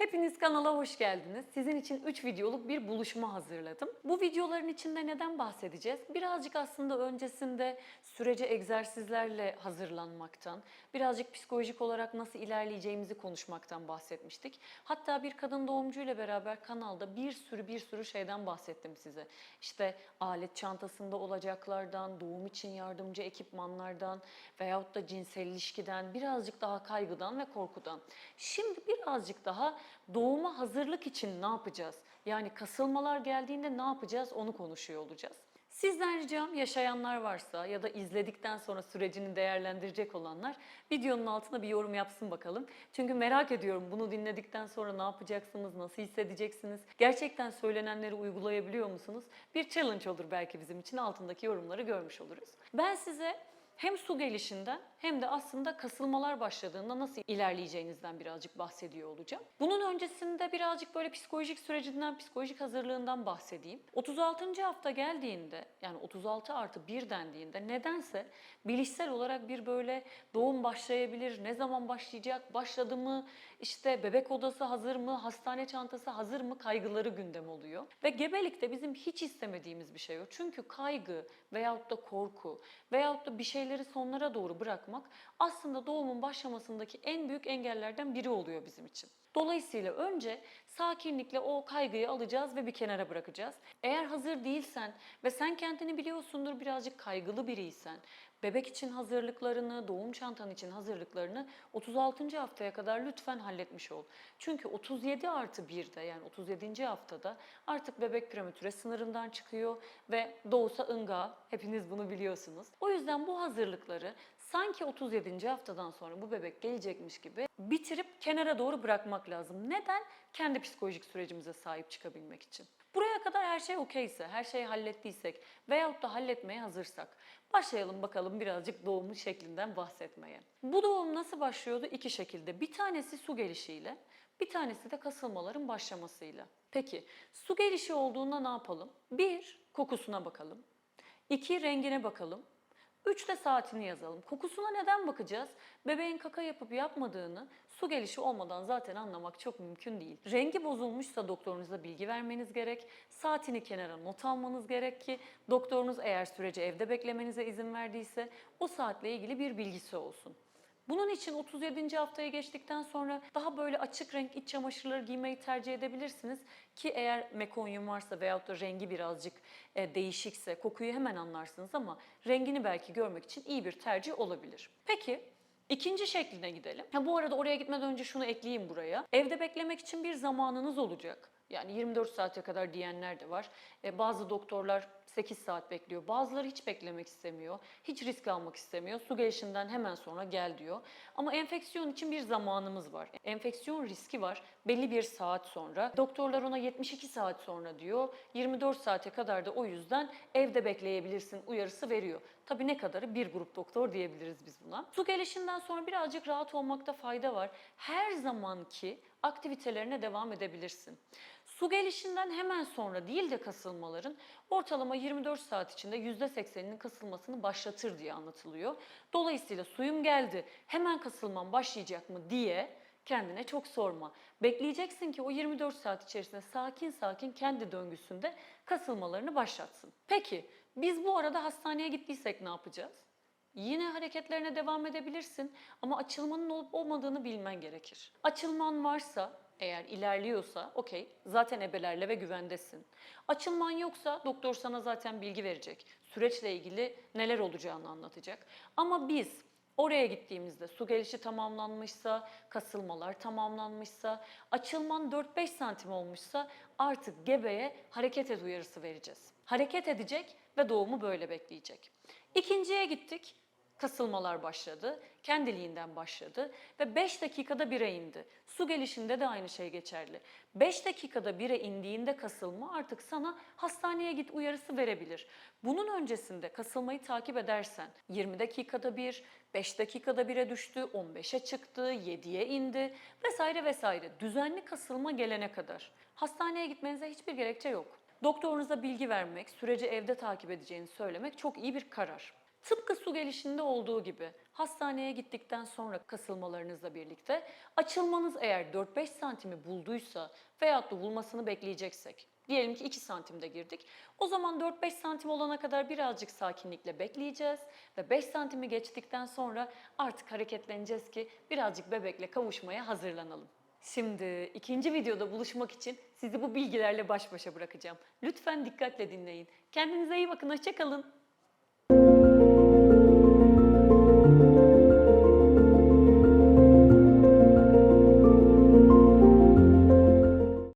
Hepiniz kanala hoş geldiniz. Sizin için 3 videoluk bir buluşma hazırladım. Bu videoların içinde neden bahsedeceğiz? Birazcık aslında öncesinde sürece egzersizlerle hazırlanmaktan, birazcık psikolojik olarak nasıl ilerleyeceğimizi konuşmaktan bahsetmiştik. Hatta bir kadın doğumcuyla beraber kanalda bir sürü bir sürü şeyden bahsettim size. İşte alet çantasında olacaklardan, doğum için yardımcı ekipmanlardan veyahut da cinsel ilişkiden, birazcık daha kaygıdan ve korkudan. Şimdi birazcık daha doğuma hazırlık için ne yapacağız? Yani kasılmalar geldiğinde ne yapacağız onu konuşuyor olacağız. Sizden ricam yaşayanlar varsa ya da izledikten sonra sürecini değerlendirecek olanlar videonun altına bir yorum yapsın bakalım. Çünkü merak ediyorum bunu dinledikten sonra ne yapacaksınız, nasıl hissedeceksiniz? Gerçekten söylenenleri uygulayabiliyor musunuz? Bir challenge olur belki bizim için altındaki yorumları görmüş oluruz. Ben size hem su gelişinden hem de aslında kasılmalar başladığında nasıl ilerleyeceğinizden birazcık bahsediyor olacağım. Bunun öncesinde birazcık böyle psikolojik sürecinden, psikolojik hazırlığından bahsedeyim. 36. hafta geldiğinde yani 36 artı 1 dendiğinde nedense bilişsel olarak bir böyle doğum başlayabilir, ne zaman başlayacak, başladı mı, işte bebek odası hazır mı, hastane çantası hazır mı kaygıları gündem oluyor. Ve gebelikte bizim hiç istemediğimiz bir şey o. Çünkü kaygı veyahut da korku veyahut da bir şeyleri sonlara doğru bırakmak aslında doğumun başlamasındaki en büyük engellerden biri oluyor bizim için. Dolayısıyla önce sakinlikle o kaygıyı alacağız ve bir kenara bırakacağız. Eğer hazır değilsen ve sen kendini biliyorsundur birazcık kaygılı biriysen, bebek için hazırlıklarını, doğum çantan için hazırlıklarını 36. haftaya kadar lütfen halletmiş ol. Çünkü 37 artı 1'de yani 37. haftada artık bebek prematüre sınırından çıkıyor ve doğusa ınga, hepiniz bunu biliyorsunuz. O yüzden bu hazırlıkları sanki 37. haftadan sonra bu bebek gelecekmiş gibi bitirip kenara doğru bırakmak lazım. Neden? Kendi psikolojik sürecimize sahip çıkabilmek için. Buraya kadar her şey okeyse, her şeyi hallettiysek veyahut da halletmeye hazırsak başlayalım bakalım birazcık doğumun şeklinden bahsetmeye. Bu doğum nasıl başlıyordu? İki şekilde. Bir tanesi su gelişiyle, bir tanesi de kasılmaların başlamasıyla. Peki su gelişi olduğunda ne yapalım? Bir, kokusuna bakalım. İki, rengine bakalım. Üç de saatini yazalım. Kokusuna neden bakacağız? Bebeğin kaka yapıp yapmadığını su gelişi olmadan zaten anlamak çok mümkün değil. Rengi bozulmuşsa doktorunuza bilgi vermeniz gerek. Saatini kenara not almanız gerek ki doktorunuz eğer süreci evde beklemenize izin verdiyse o saatle ilgili bir bilgisi olsun. Bunun için 37. haftaya geçtikten sonra daha böyle açık renk iç çamaşırları giymeyi tercih edebilirsiniz. Ki eğer mekonyum varsa veyahut da rengi birazcık e, değişikse kokuyu hemen anlarsınız ama rengini belki görmek için iyi bir tercih olabilir. Peki İkinci şekline gidelim. Ha, bu arada oraya gitmeden önce şunu ekleyeyim buraya. Evde beklemek için bir zamanınız olacak. Yani 24 saate kadar diyenler de var. E, bazı doktorlar 8 saat bekliyor. Bazıları hiç beklemek istemiyor. Hiç risk almak istemiyor. Su gelişinden hemen sonra gel diyor. Ama enfeksiyon için bir zamanımız var. Enfeksiyon riski var. Belli bir saat sonra. Doktorlar ona 72 saat sonra diyor. 24 saate kadar da o yüzden evde bekleyebilirsin uyarısı veriyor. Tabii ne kadarı bir grup doktor diyebiliriz biz buna. Su gelişinden sonra birazcık rahat olmakta fayda var. Her zamanki aktivitelerine devam edebilirsin. Su gelişinden hemen sonra değil de kasılmaların ortalama 24 saat içinde %80'inin kasılmasını başlatır diye anlatılıyor. Dolayısıyla suyum geldi hemen kasılmam başlayacak mı diye kendine çok sorma. Bekleyeceksin ki o 24 saat içerisinde sakin sakin kendi döngüsünde kasılmalarını başlatsın. Peki biz bu arada hastaneye gittiysek ne yapacağız? Yine hareketlerine devam edebilirsin ama açılmanın olup olmadığını bilmen gerekir. Açılman varsa eğer ilerliyorsa okey zaten ebelerle ve güvendesin. Açılman yoksa doktor sana zaten bilgi verecek. Süreçle ilgili neler olacağını anlatacak. Ama biz oraya gittiğimizde su gelişi tamamlanmışsa, kasılmalar tamamlanmışsa, açılman 4-5 santim olmuşsa artık gebeye hareket et uyarısı vereceğiz. Hareket edecek ve doğumu böyle bekleyecek. İkinciye gittik. Kasılmalar başladı, kendiliğinden başladı ve 5 dakikada 1'e indi. Su gelişinde de aynı şey geçerli. 5 dakikada 1'e indiğinde kasılma artık sana hastaneye git uyarısı verebilir. Bunun öncesinde kasılmayı takip edersen 20 dakikada 1, 5 dakikada 1'e düştü, 15'e çıktı, 7'ye indi vesaire vesaire. Düzenli kasılma gelene kadar hastaneye gitmenize hiçbir gerekçe yok. Doktorunuza bilgi vermek, süreci evde takip edeceğini söylemek çok iyi bir karar. Tıpkı su gelişinde olduğu gibi hastaneye gittikten sonra kasılmalarınızla birlikte açılmanız eğer 4-5 santimi bulduysa veyahut da bulmasını bekleyeceksek Diyelim ki 2 santimde girdik. O zaman 4-5 santim olana kadar birazcık sakinlikle bekleyeceğiz. Ve 5 santimi geçtikten sonra artık hareketleneceğiz ki birazcık bebekle kavuşmaya hazırlanalım. Şimdi ikinci videoda buluşmak için sizi bu bilgilerle baş başa bırakacağım. Lütfen dikkatle dinleyin. Kendinize iyi bakın, hoşçakalın.